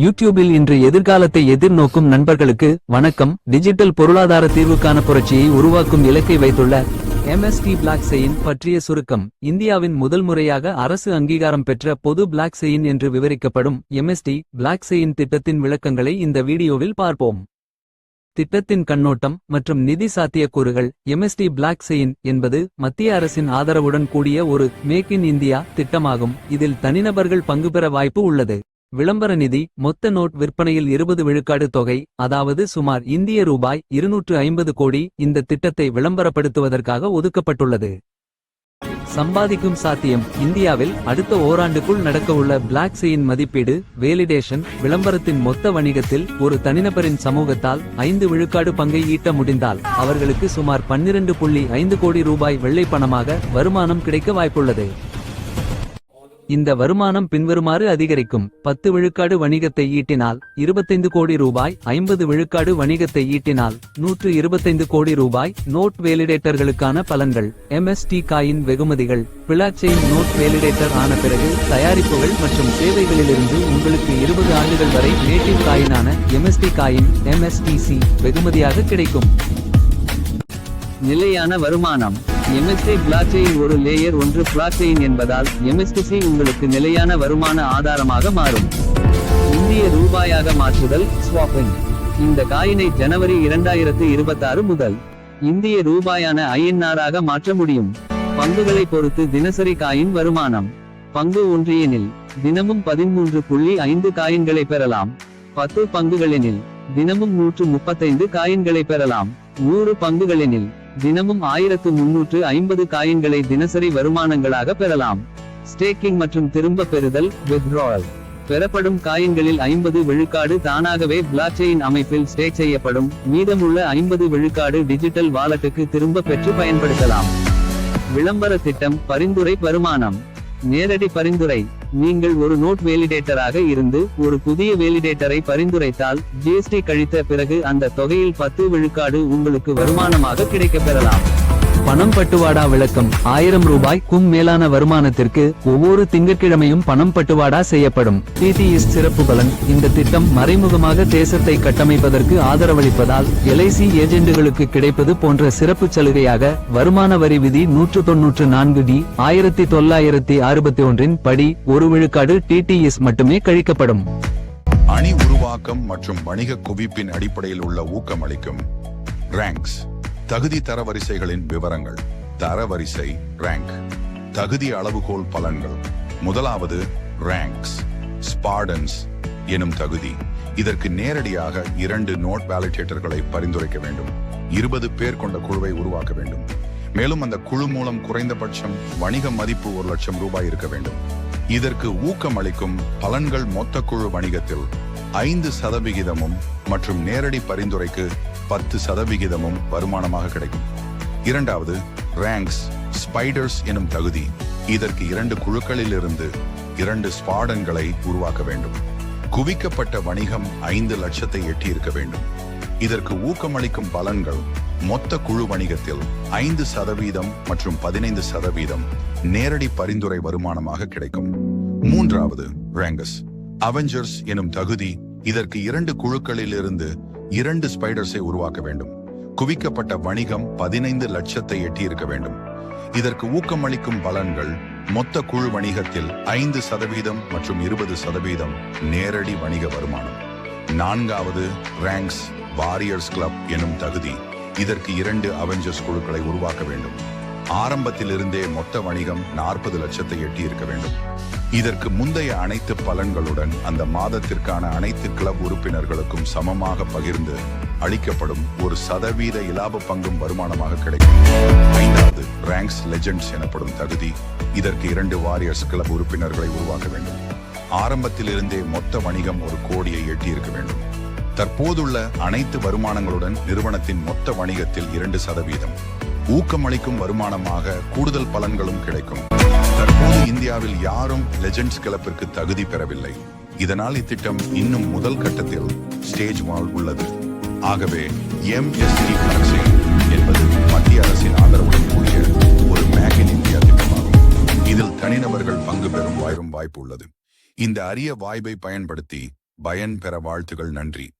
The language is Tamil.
யூடியூபில் இன்று எதிர்காலத்தை எதிர்நோக்கும் நண்பர்களுக்கு வணக்கம். டிஜிட்டல் பொருளாதார தீர்வுக்கான புரட்சியை உருவாக்கும் இலக்கை வைத்துள்ள எம்எஸ்டி பிளாக் செயின் பற்றிய சுருக்கம். இந்தியாவின் முதல் முறையாக அரசு அங்கீகாரம் பெற்ற பொது பிளாக் செயின் என்று விவரிக்கப்படும் எம்எஸ்டி பிளாக் செயின் திட்டத்தின் விளக்கங்களை இந்த வீடியோவில் பார்ப்போம். திட்டத்தின் கண்ணோட்டம் மற்றும் நிதி சாத்தியக்கூறுகள். எம்எஸ்டி பிளாக் செயின் என்பது மத்திய அரசின் ஆதரவுடன் கூடிய ஒரு மேக் இன் இந்தியா திட்டமாகும். இதில் தனிநபர்கள் பங்கு பெற வாய்ப்பு உள்ளது. விளம்பர நிதி மொத்த நோட் விற்பனையில் இருபது விழுக்காடு தொகை அதாவது சுமார் இந்திய ரூபாய் இருநூற்று ஐம்பது கோடி இந்த திட்டத்தை விளம்பரப்படுத்துவதற்காக ஒதுக்கப்பட்டுள்ளது. சம்பாதிக்கும் சாத்தியம் இந்தியாவில் அடுத்த ஓராண்டுக்குள் நடக்கவுள்ள பிளாக் செயின் மதிப்பீடு வேலிடேஷன் விளம்பரத்தின் மொத்த வணிகத்தில் ஒரு தனிநபரின் சமூகத்தால் ஐந்து விழுக்காடு பங்கை ஈட்ட முடிந்தால் அவர்களுக்கு சுமார் பன்னிரண்டு புள்ளி ஐந்து கோடி ரூபாய் வெள்ளை பணமாக வருமானம் கிடைக்க வாய்ப்புள்ளது. இந்த வருமானம் பின்வருமாறு அதிகரிக்கும். பத்து விழுக்காடு வணிகத்தை ஈட்டினால் இருபத்தைந்து கோடி ரூபாய் ஐம்பது விழுக்காடு வணிகத்தை ஈட்டினால் நூற்று இருபத்தைந்து கோடி ரூபாய் நோட் வேலிடேட்டர்களுக்கான பலன்கள். எம்எஸ்டி காயின் வெகுமதிகள். பிளாச்செயின் நோட் வேலிடேட்டர் ஆன பிறகு தயாரிப்புகள் மற்றும் சேவைகளிலிருந்து உங்களுக்கு இருபது ஆண்டுகள் வரை நேட்டிவ் காயினான எம்எஸ்டி காயின் எம்எஸ்டிசி வெகுமதியாக கிடைக்கும். நிலையான வருமானம். எம்எஸ்டி பிளாக்செயின் ஒரு லேயர் ஒன்று பிளாக்செயின் என்பதால் எம்எஸ்டிசி உங்களுக்கு நிலையான வருமான ஆதாரமாக மாறும். இந்திய ரூபாயாக மாற்றுதல் ஸ்வாப்பிங் இந்த காயினை ஜனவரி இரண்டாயிரத்து இருபத்தாறு முதல் இந்திய ரூபாயான ஐஎன்ஆராக மாற்ற முடியும். பங்குகளை பொறுத்து தினசரி காயின் வருமானம். பங்கு ஒன்றியனில் தினமும் பதிமூன்று புள்ளி ஐந்து காயின்களை பெறலாம். பத்து பங்குகளெனில் தினமும் நூற்று முப்பத்தைந்து காயின்களை பெறலாம். நூறு பங்குகளெனில் தினமும் ஆயிரத்து முன்னூற்று ஐம்பது காயின்களை தினசரி வருமானங்களாக பெறலாம். ஸ்டேக்கிங் மற்றும் திரும்ப பெறுதல் வித்ரால் பெறப்படும் காயின்களில் ஐம்பது விழுக்காடு தானாகவே பிளாக்செயின் அமைப்பில் ஸ்டேக் செய்யப்படும். மீதமுள்ள ஐம்பது விழுக்காடு டிஜிட்டல் வாலெட்டுக்கு திரும்ப பெற்று பயன்படுத்தலாம். விளம்பர திட்டம் பரிந்துரை வருமானம். நேரடி பரிந்துரை. நீங்கள் ஒரு நோட் வேலிடேட்டராக இருந்து ஒரு புதிய வேலிடேட்டரை பரிந்துரைத்தால் ஜிஎஸ்டி கழித்த பிறகு அந்த தொகையில் பத்து விழுக்காடு உங்களுக்கு வருமானமாக கிடைக்கப் பெறலாம் பணம் பட்டுவாடா விளக்கம். ஆயிரம் ரூபாய்க்கும் மேலான வருமானத்திற்கு ஒவ்வொரு திங்கட்கிழமையும் பணம் பட்டுவாடா செய்யப்படும். டிடிஎஸ் சிறப்பு பலன். இந்த திட்டம் மறைமுகமாக தேசத்தை கட்டமைப்பதற்கு ஆதரவளிப்பதால் எல்ஐசி ஏஜெண்டுகளுக்கு கிடைப்பது போன்ற சிறப்பு சலுகையாக வருமான வரி விதி நூற்று தொன்னூற்று நான்கு டி ஆயிரத்தி தொள்ளாயிரத்தி அறுபத்தி ஒன்றின் படி ஒரு விழுக்காடு டிடிஎஸ் மட்டுமே கழிக்கப்படும். அணி உருவாக்கம் மற்றும் வணிக குவிப்பின் அடிப்படையில் உள்ள ஊக்கமளிக்கும். ரேங்க்ஸ் தகுதி தரவரிசைகளின் விவரங்கள். தரவரிசை ரேங்க் தகுதி அளவுகோல் பலன்கள். முதலாவது ரேங்க்ஸ் ஸ்பார்டன்ஸ் எனும் தகுதி. இதற்கு நேரடியாக இரண்டு நோட் வேலிடேட்டர்களை பரிந்துரைக்க வேண்டும். இருபது பேர் கொண்ட குழுவை உருவாக்க வேண்டும். மேலும் அந்த குழு மூலம் குறைந்தபட்சம் வணிக மதிப்பு ஒரு லட்சம் ரூபாய் இருக்க வேண்டும். இதற்கு ஊக்கம் அளிக்கும் பலன்கள் மொத்த குழு வணிகத்தில் ஐந்து சதவிகிதமும் மற்றும் நேரடி பரிந்துரைக்கு பத்து சதவிகிதமும் வருமானமாக கிடைக்கும். இரண்டாவது ரேங்க்ஸ் ஸ்பைடர்ஸ் எனும் தகுதி. இதற்கு இரண்டு குழுக்களில் இருந்து இரண்டு ஸ்பாடன்களை உருவாக்க வேண்டும். குவிக்கப்பட்ட வணிகம் ஐந்து லட்சத்தை எட்டியிருக்க வேண்டும். இதற்கு ஊக்கமளிக்கும் பலன்கள் மொத்த குழு வணிகத்தில் ஐந்து சதவீதம் மற்றும் பதினைந்து சதவீதம் நேரடி பரிந்துரை வருமானமாக கிடைக்கும். மூன்றாவது ரேங்கஸ் அவெஞ்சர்ஸ் எனும் தகுதி இதற்கு இரண்டு குழுக்களில் இருந்து இரண்டு ஸ்பைடர்ஸை உருவாக்க வேண்டும். குவிக்கப்பட்ட வணிகம் பதினைந்து லட்சத்தை எட்டியிருக்க வேண்டும். இதற்கு ஊக்கமளிக்கும் பலன்கள் மொத்த குழு வணிகத்தில் ஐந்து சதவீதம் மற்றும் இருபது சதவீதம் நேரடி வணிக வருமானம். நான்காவது ரேங்க்ஸ் வாரியர்ஸ் கிளப் எனும் தகுதி இதற்கு இரண்டு அவெஞ்சர்ஸ் குழுக்களை உருவாக்க வேண்டும். ஆரம்பத்திலிருந்தே மொத்த வணிகம் நாற்பது லட்சத்தை எட்டி இருக்க வேண்டும். இதற்கு முந்தைய அனைத்து பலன்களுடன் அந்த மாதத்திற்கான அனைத்து கிளப் உறுப்பினர்களுக்கும் சமமாக பகிர்ந்து அளிக்கப்படும் ஒரு சதவீத இலாப பங்கும் வருமானமாக கிடைக்கும். ஐந்தாவது ரேங்க்ஸ் லெஜெண்ட்ஸ் எனப்படும் தகுதி இதற்கு இரண்டு வாரியர்ஸ் கிளப் உறுப்பினர்களை உருவாக்க வேண்டும். ஆரம்பத்திலிருந்தே மொத்த வணிகம் ஒரு கோடியை எட்டியிருக்க வேண்டும். தற்போதுள்ள அனைத்து வருமானங்களுடன் நிறுவனத்தின் மொத்த வணிகத்தில் இரண்டு சதவீதம். ஊக்கமளிக்கும் வருமானமாக கூடுதல் பலன்களும் கிடைக்கும். தற்போது இந்தியாவில் யாரும் லெஜெண்ட்ஸ் கிளப்பிற்கு தகுதி பெறவில்லை. இதனால் இத்திட்டம் இன்னும் முதல் கட்டத்தில் ஸ்டேஜ் வால் உள்ளது. ஆகவே எம்எஸ்டி என்பது மத்திய அரசின் ஆதரவுடன் கூடிய ஒரு மேக் இன் இந்தியா திட்டமாகும். இதில் தனிநபர்கள் பங்கு பெறும் வாய்ப்பும் வாய்ப்பு உள்ளது. இந்த அரிய வாய்ப்பை பயன்படுத்தி பயன் பெற வாழ்த்துகள் நன்றி.